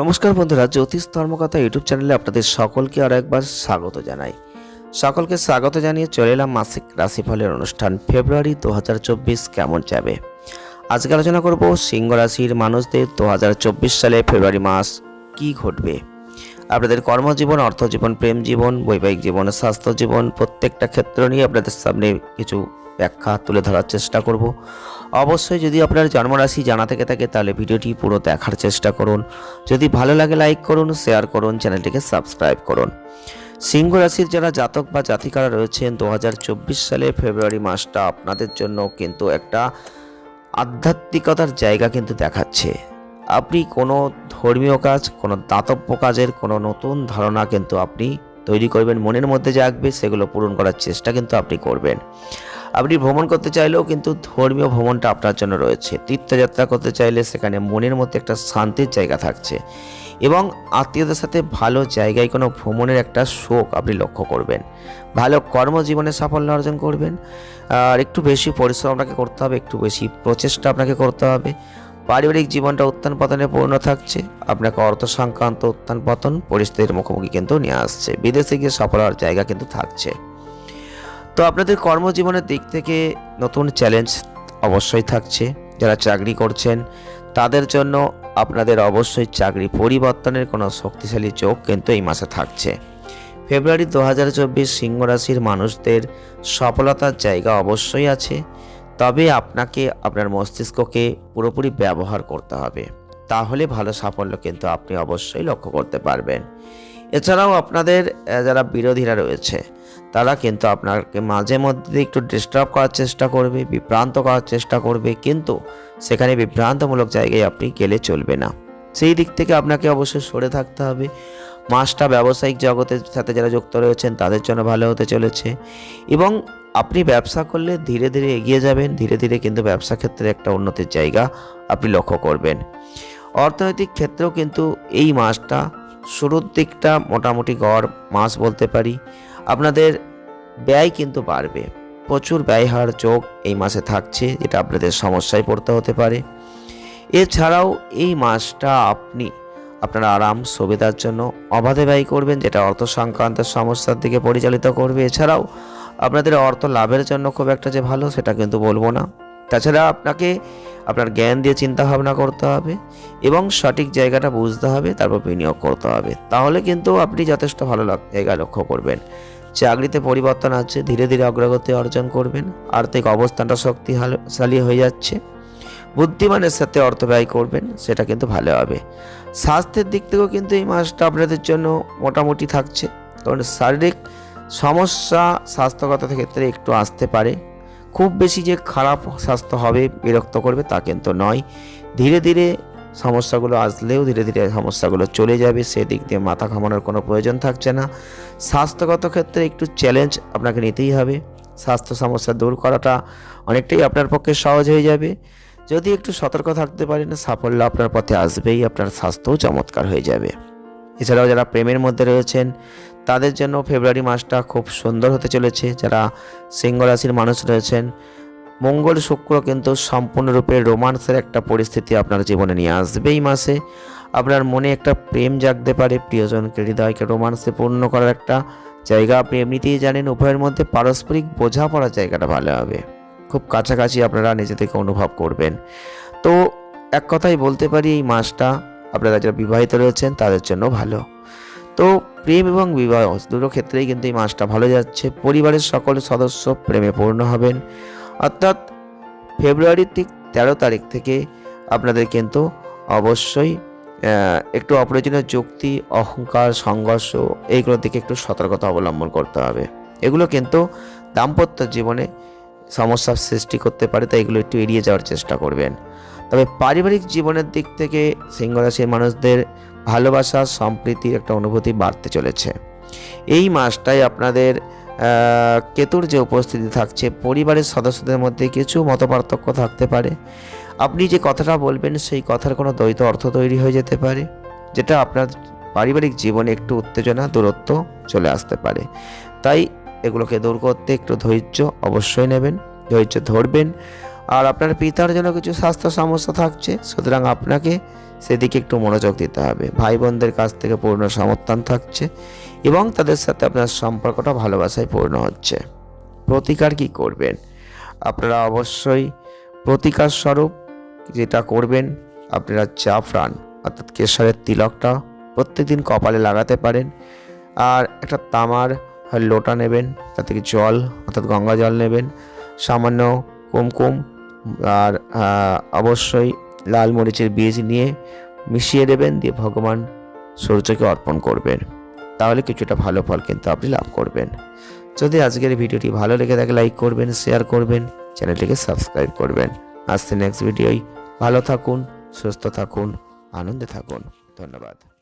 নমস্কার বন্ধুরা, জ্যোতিষ ধর্মকথা ইউটিউব চ্যানেলে আপনাদের সকলকে আর একবার স্বাগত জানাই। সকলকে স্বাগত জানিয়ে চলে এলাম মাসিক রাশিফলের অনুষ্ঠান। ফেব্রুয়ারি দু হাজার চব্বিশ কেমন যাবে? আজকে আলোচনা করব সিংহ রাশির মানুষদের দু হাজার চব্বিশ সালে ফেব্রুয়ারি মাস কি ঘটবে? আপনাদের কর্মজীবন, অর্থজীবন, প্রেম জীবন, বৈবাহিক জীবন, স্বাস্থ্য জীবন, প্রত্যেকটা ক্ষেত্র নিয়ে আপনাদের সামনে কিছু ব্যাখ্যা তুলে ধরার চেষ্টা করব। অবশ্যই যদি আপনার জন্মরাশি জানা থেকে থাকে, তাহলে ভিডিওটি পুরো দেখার চেষ্টা করুন। যদি ভালো লাগে, লাইক করুন, শেয়ার করুন, চ্যানেলটিকে সাবস্ক্রাইব করুন। সিংহ রাশির যারা জাতক বা জাতিকারা রয়েছেন, দু হাজার চব্বিশ সালে ফেব্রুয়ারি মাসটা আপনাদের জন্য কিন্তু একটা আধ্যাত্মিকতার জায়গা কিন্তু দেখাচ্ছে। আপনি কোনো ধর্মীয় কাজ, কোনো দাতব্য কাজের কোনো নতুন ধারণা কিন্তু আপনি তৈরি করবেন, মনের মধ্যে জাগবে সেগুলো পূরণ করার চেষ্টা কিন্তু আপনি করবেন। আপনি ভ্রমণ করতে চাইলেও কিন্তু ধর্মীয় ভ্রমণটা আপনার জন্য রয়েছে। তীর্থযাত্রা করতে চাইলে সেখানে মনের মধ্যে একটা শান্তির জায়গা থাকছে এবং আত্মীয়দের সাথে ভালো জায়গায় কোনো ভ্রমণের একটা শোক আপনি লক্ষ্য করবেন। ভালো কর্মজীবনে সাফল্য অর্জন করবেন। আর একটু বেশি পরিশ্রম আপনাকে করতে হবে, একটু বেশি প্রচেষ্টা আপনাকে করতে হবে। পারিবারিক জীবনটা উত্থান পতনে পূর্ণ থাকছে। আপনাকে অর্থ সংক্রান্ত উত্থান পতন পরিস্থিতির মুখোমুখি কিন্তু নিয়ে আসছে। বিদেশে গিয়ে সফল হওয়ার জায়গা কিন্তু থাকছে। তো আপনাদের কর্মজীবনের দিক থেকে নতুন চ্যালেঞ্জ অবশ্যই থাকছে। যারা চাকরি করছেন, তাদের জন্য আপনাদের অবশ্যই চাকরি পরিবর্তনের কোনো শক্তিশালী চোখ কিন্তু এই মাসে থাকছে। ফেব্রুয়ারি দু হাজার চব্বিশ সিংহ রাশির মানুষদের সফলতার জায়গা অবশ্যই আছে। তবে আপনাকে আপনার মস্তিষ্ককে পুরোপুরি ব্যবহার করতে হবে। তাহলে ভালো সাফল্য কিন্তু আপনি অবশ্যই লক্ষ্য করতে পারবেন। এছাড়াও আপনাদের যারা বিরোধীরা রয়েছে তারা কিন্তু আপনাকে মাঝে মধ্যে একটু ডিস্টার্ব করার চেষ্টা করবে, বিভ্রান্ত করার চেষ্টা করবে, কিন্তু সেখানে বিভ্রান্তমূলক জায়গায় আপনি গেলে চলবে না। সেই দিক থেকে আপনাকে অবশ্যই সরে থাকতে হবে। মাসটা ব্যবসায়িক জগতের সাথে যারা যুক্ত রয়েছেন, তাদের জন্য ভালো হতে চলেছে। এবং আপনি ব্যবসা করলে ধীরে ধীরে এগিয়ে যাবেন, ধীরে ধীরে কিন্তু ব্যবসা ক্ষেত্রে একটা উন্নতির জায়গা আপনি লক্ষ্য করবেন। অর্থনৈতিক ক্ষেত্রেও কিন্তু এই মাসটা শুরুর দিকটা মোটামুটি গড় মাস বলতে পারি। আপনাদের ব্যয় কিন্তু বাড়বে। প্রচুর ব্যয় হওয়ার যোগ এই মাসে থাকছে, যেটা আপনাদের সমস্যায় পড়তে হতে পারে। এছাড়াও এই মাসটা আপনি আপনার আরাম সুবিধার জন্য অবাধে ব্যয় করবেন, যেটা অর্থ সংক্রান্ত সমস্যার দিকে পরিচালিত করবে। এছাড়াও আপনাদের অর্থ লাভের জন্য খুব একটা যে ভালো সেটা কিন্তু বলব না। তাছাড়া আপনাকে আপনার জ্ঞান দিয়ে চিন্তা ভাবনা করতে হবে এবং সঠিক জায়গাটা বুঝতে হবে, তারপর বিনিয়োগ করতে হবে। তাহলে কিন্তু আপনি যথেষ্ট ভালো জায়গা লক্ষ্য করবেন। চাকরিতে পরিবর্তন আছে ধীরে ধীরে অগ্রগতি অর্জন করবেন। আর্থিক অবস্থানটা শক্তিশালী হয়ে যাচ্ছে। বুদ্ধিমানের সাথে অর্থ ব্যয় করবেন, সেটা কিন্তু ভালো হবে। স্বাস্থ্যের দিক থেকেও কিন্তু এই মাসটা আপনাদের জন্য মোটামুটি থাকছে। কারণ শারীরিক সমস্যা স্বাস্থ্যগত ক্ষেত্রে একটু আসতে পারে। খুব বেশি যে খারাপ স্বাস্থ্য হবে, বিরক্ত করবে তা কিন্তু নয়। ধীরে ধীরে সমস্যাগুলো আসলেও ধীরে ধীরে সমস্যাগুলো চলে যাবে, সেদিক দিয়ে মাথা ঘামানোর কোনো প্রয়োজন থাকছে না। স্বাস্থ্যগত ক্ষেত্রে একটু চ্যালেঞ্জ আপনাকে নিতেই হবে। স্বাস্থ্য সমস্যা দূর করাটা অনেকটাই আপনার পক্ষে সহজ হয়ে যাবে। যদি একটু সতর্ক থাকতে পারেন, সাফল্য আপনার পথে আসবেই, আপনার স্বাস্থ্যও চমৎকার হয়ে যাবে। এছাড়াও যারা প্রেমের মধ্যে রয়েছেন, তাদের জন্য ফেব্রুয়ারি মাসটা খুব সুন্দর হতে চলেছে। যারা সিংহ রাশির মানুষ রয়েছেন মঙ্গল শুক্র কিন্তু সম্পূর্ণরূপে রোমান্সের একটা পরিস্থিতি আপনার জীবনে নিয়ে আসবে এই মাসে। আপনার মনে একটা প্রেম জাগতে পারে, প্রিয়জনকে হৃদয়কে রোমান্সে পূর্ণ করার একটা জায়গা। আপনি এমনিতেই জানেন, উভয়ের মধ্যে পারস্পরিক বোঝাপড়ার জায়গাটা ভালো হবে। খুব কাছাকাছি আপনারা নিজেদেরকে অনুভব করবেন। তো এক কথাই বলতে পারি, এই মাসটা আপনারা যারা বিবাহিত রয়েছেন, তাদের জন্য ভালো। তো প্রেম এবং বিবাহ দুটো ক্ষেত্রেই কিন্তু এই মাসটা ভালো যাচ্ছে। পরিবারের সকল সদস্য প্রেমে পূর্ণ হবেন। অর্থাৎ ফেব্রুয়ারির ঠিক তেরো তারিখ থেকে আপনাদের কিন্তু অবশ্যই একটু অপ্রয়োজনীয় যুক্তি, অহংকার, সংঘর্ষ, এইগুলোর দিকে একটু সতর্কতা অবলম্বন করতে হবে। এগুলো কিন্তু দাম্পত্য জীবনে সমস্যার সৃষ্টি করতে পারে, তাই এগুলো একটু এড়িয়ে যাওয়ার চেষ্টা করবেন। তবে পারিবারিক জীবনের দিক থেকে সিংহরাশির মানুষদের ভালোবাসা, সম্প্রীতির একটা অনুভূতি বাড়তে চলেছে। এই মাসটায় আপনাদের কেতুর যে উপস্থিতি থাকছে, পরিবারের সদস্যদের মধ্যে কিছু মতপার্থক্য থাকতে পারে। আপনি যে কথাটা বলবেন, সেই কথার কোনো দ্বৈত অর্থ তৈরি হয়ে যেতে পারে, যেটা আপনার পারিবারিক জীবনে একটু উত্তেজনা, দূরত্ব চলে আসতে পারে। তাই এগুলোকে দূর করতে একটু ধৈর্য অবশ্যই নেবেন, ধৈর্য ধরবেন। আর আপনার পিতার জন্য কিছু স্বাস্থ্য সমস্যা থাকছে, সুতরাং আপনাকে সেদিকে একটু মনোযোগ দিতে হবে। ভাই বোনদের কাছ থেকে পূর্ণ সমর্থন থাকছে এবং তাদের সাথে আপনার সম্পর্কটা ভালোবাসায় পূর্ণ হচ্ছে। প্রতিকার কি করবেন? আপনারা অবশ্যই প্রতিকার স্বরূপ যেটা করবেন, আপনারা জাফরান অর্থাৎ কেশরের তিলকটা প্রত্যেকদিন কপালে লাগাতে পারেন। আর একটা তামার লোটা নেবেন থেকে জল, অর্থাৎ গঙ্গা জল নেবেন, সামান্য কুমকুম আর অবশ্যই লাল মরিচের বীজ নিয়ে মিশিয়ে দেবেন, দিয়ে ভগবান সূর্যকে অর্পণ করবেন। তাহলে কিছুটা ভালো ফল কিন্তু আপনি লাভ করবেন। যদি আজকের ভিডিওটি ভালো লেগে থাকে, লাইক করবেন, শেয়ার করবেন, চ্যানেলটিকে সাবস্ক্রাইব করবেন। আসছে নেক্সট ভিডিওই ভালো থাকুন, সুস্থ থাকুন, আনন্দে থাকুন। ধন্যবাদ।